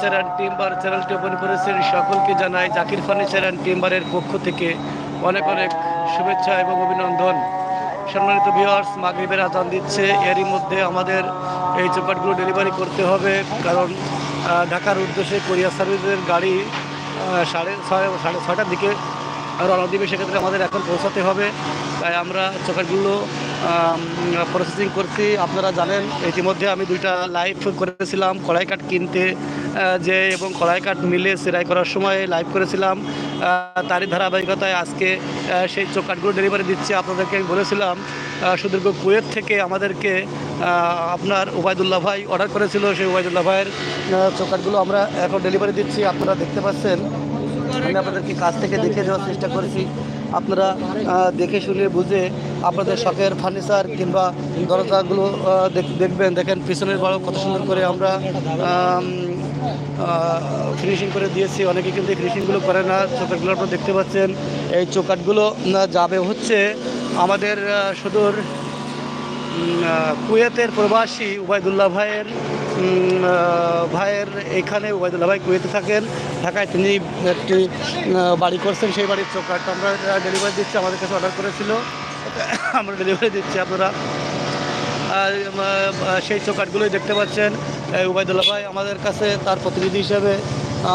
Furniture and timber চ্যানেলটি open করেছেন। সকলকে জানাই জাকির ফার্নিচার অ্যান্ড টিম্বারের পক্ষ থেকে অনেক অনেক শুভেচ্ছা এবং অভিনন্দন। সম্মানিত ভিউয়ার্স মাগরিবের আজান দিচ্ছে। এরই মধ্যে আমাদের এই চোপাটগুলো ডেলিভারি করতে হবে। কারণ ঢাকার উদ্দেশ্যে কোরিয়ার সার্ভিসের গাড়ি সাড়ে ছয়, সাড়ে ছয়টার দিকে রওনা দিবে, সেক্ষেত্রে আমাদের এখন পৌঁছাতে হবে। তাই আমরা চোকাটগুলো প্রসেসিং করছি। আপনারা জানেন, ইতিমধ্যে আমি দুইটা লাইভ করেছিলাম, কড়াই কাঠ কিনতে যে এবং কড়াই কাঠ মিলে সেলাই করার সময় লাইভ করেছিলাম। তারই ধারাবাহিকতায় আজকে সেই চোকাটগুলো ডেলিভারি দিচ্ছে। আপনাদেরকে আমি বলেছিলাম সুদীর্ঘ কুয়েত থেকে আমাদেরকে আপনার ওবায়দুল্লাহ ভাই অর্ডার করেছিল। সেই ওবায়দুল্লাহ ভাইয়ের চোকাটগুলো আমরা এখন ডেলিভারি দিচ্ছি। আপনারা দেখতে পাচ্ছেন আমি আপনাদেরকে কাছ থেকে দেখে দেওয়ার চেষ্টা করেছি। আপনারা দেখে শুনে বুঝে আপনাদের শখের ফার্নিচার কিংবা দরজাগুলো দেখবেন। দেখেন, পিছনের বড় কত সুন্দর করে আমরা ফিনিশিং করে দিয়েছি। অনেকে কিন্তু ফিনিশিংগুলো করে না। চোকাটগুলো আপনারা দেখতে পাচ্ছেন। এই চোকাটগুলো যাবে হচ্ছে আমাদের সুদূর কুয়েতের প্রবাসী উবায়দুল্লাহ ভাইয়ের ভাইয়ের এখানে উবায়দুল্লাহ ভাই কুয়েতে থাকেন। ঢাকায় তিনি একটি বাড়ি করছেন। সেই বাড়ির চোকারটা আমরা ডেলিভারি দিচ্ছি, আমাদের কাছে অর্ডার করেছিল। আমরা ডেলিভারি দিচ্ছি আপনারা। আর সেই চোকাটগুলোই দেখতে পাচ্ছেন। উবায়দুল্লাহ ভাই আমাদের কাছে তার প্রতিনিধি হিসেবে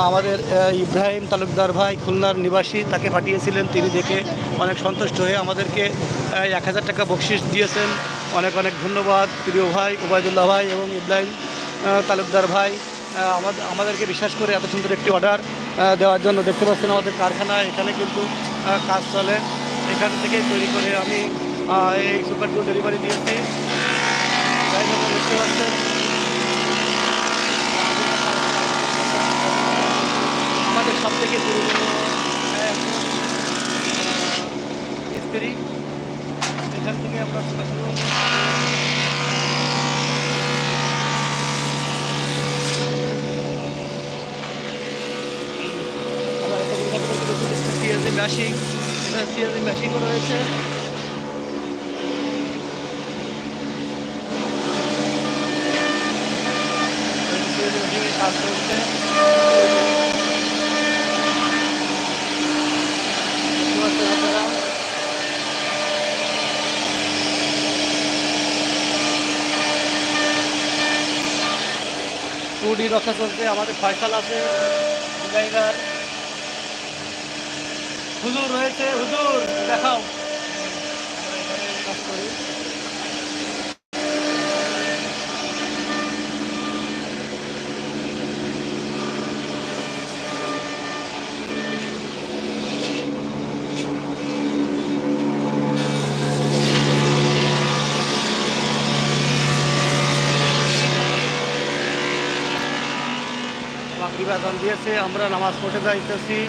আমাদের ইব্রাহিম তালুকদার ভাই খুলনার নিবাসী, তাকে পাঠিয়েছিলেন। তিনি দেখে অনেক সন্তুষ্ট হয়ে আমাদেরকে এক হাজার টাকা বকশিস দিয়েছেন। অনেক অনেক ধন্যবাদ, প্রিয় ভাই উবায়দুল্লাহ ভাই এবং ইব্রাহিম তালুকদার ভাই। আমাদের আমাদেরকে বিশ্বাস করে এত সুন্দর একটি অর্ডার দেওয়ার জন্য দেখতে পাচ্ছেন আমাদের কারখানা এখানে কিন্তু কাজ চলে। এখান থেকে তৈরি করে আমি এই সুপারগুলো ডেলিভারি দিয়েছি। আমাদের সব থেকে পুরনো স্ত্রী এখান থেকে আমরা সিএসি ম্যাশিং সিএসি ম্যাশিংও রয়েছে CNC machine এর কাজ চলছে। দেখতে পাচ্ছেন আপনারা। টু ডি রক্ষা চলছে আমাদের ফয়সাল আছে হুজুর রয়েছে হুজুর দেখাও আমরা এখানে কাজ করি আজান দিয়েছে, আমরা নামাজ পড়তে যাইতেছি।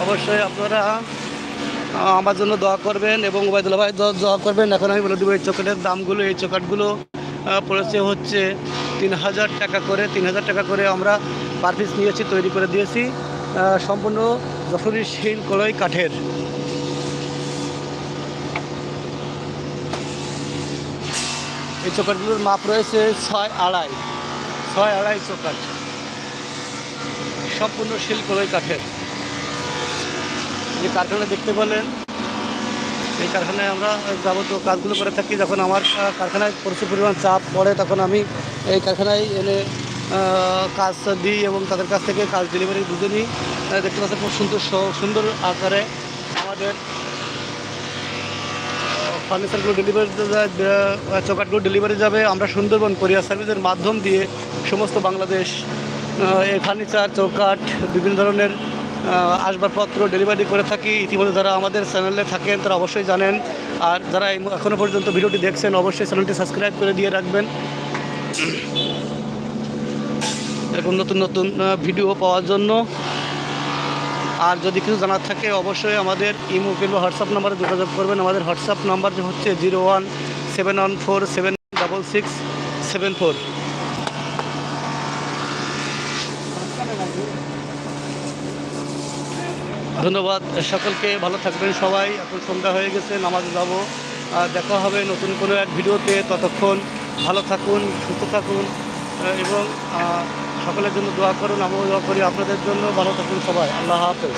অবশ্যই আপনারা আমার জন্য দোয়া করবেন এবং ওবায়দুল্লাহ ভাই দোয়া- করবেন। এখন আমি বলে দেবো, এই চকলেটের দামগুলো, এই চকলেটগুলো পড়েছে হচ্ছে তিন হাজার টাকা করে। তিন হাজার টাকা করে আমরা পার পিস নিয়েছি, তৈরি করে দিয়েছি। সম্পূর্ণ যশোরী শিল কলই কাঠের। এই চোকাটগুলোর মাপ রয়েছে ছয় আড়াই। ছয় আড়াই চোকাট। সম্পূর্ণ শিল্পলয় কাঠের। যে কারখানা দেখতে পেলেন। এই কারখানায় আমরা যাবতীয় কাজগুলো করে থাকি। যখন আমার কারখানায় প্রচুর পরিমাণ চাপ পড়ে, তখন আমি এই কারখানায় এনে কাজ দিই এবং তাদের কাছ থেকে কাজ ডেলিভারি বুঝে নিই। দেখতে পাচ্ছেন খুব সুন্দর সুন্দর আকারে আমাদের ফার্নিচারগুলো ডেলিভারি চৌকাটগুলো ডেলিভারি যাবে। আমরা সুন্দরবন কোরিয়ার সার্ভিসের মাধ্যম দিয়ে সমস্ত বাংলাদেশ ফার্নিচার চৌকাট বিভিন্ন ধরনের আসবাবপত্র ডেলিভারি করে থাকি। ইতিমধ্যে যারা আমাদের চ্যানেলে থাকেন, তারা অবশ্যই জানেন। আর যারা এখনও পর্যন্ত ভিডিওটি দেখছেন, অবশ্যই চ্যানেলটি সাবস্ক্রাইব করে দিয়ে রাখবেন। এরকম নতুন নতুন ভিডিও পাওয়ার জন্য। আর যদি কিছু জানার থাকে, অবশ্যই আমাদের ইমো কিংবা হোয়াটসঅ্যাপ নাম্বারে যোগাযোগ করবেন। আমাদের হোয়াটসঅ্যাপ নাম্বার হচ্ছে zero one seven one four seven double six seven four. ধন্যবাদ। সকলকে ভালো থাকবেন সবাই। এখন সন্ধ্যা হয়ে গেছে, নামাজ যাব। আর দেখা হবে নতুন কোনো এক ভিডিওতে। ততক্ষণ ভালো থাকুন, সুস্থ থাকুন এবং সকলের জন্য দোয়া করুন। আমিও দোয়া করি আপনাদের জন্য। ভালো থাকুন সবাই। আল্লাহ হাফেজ।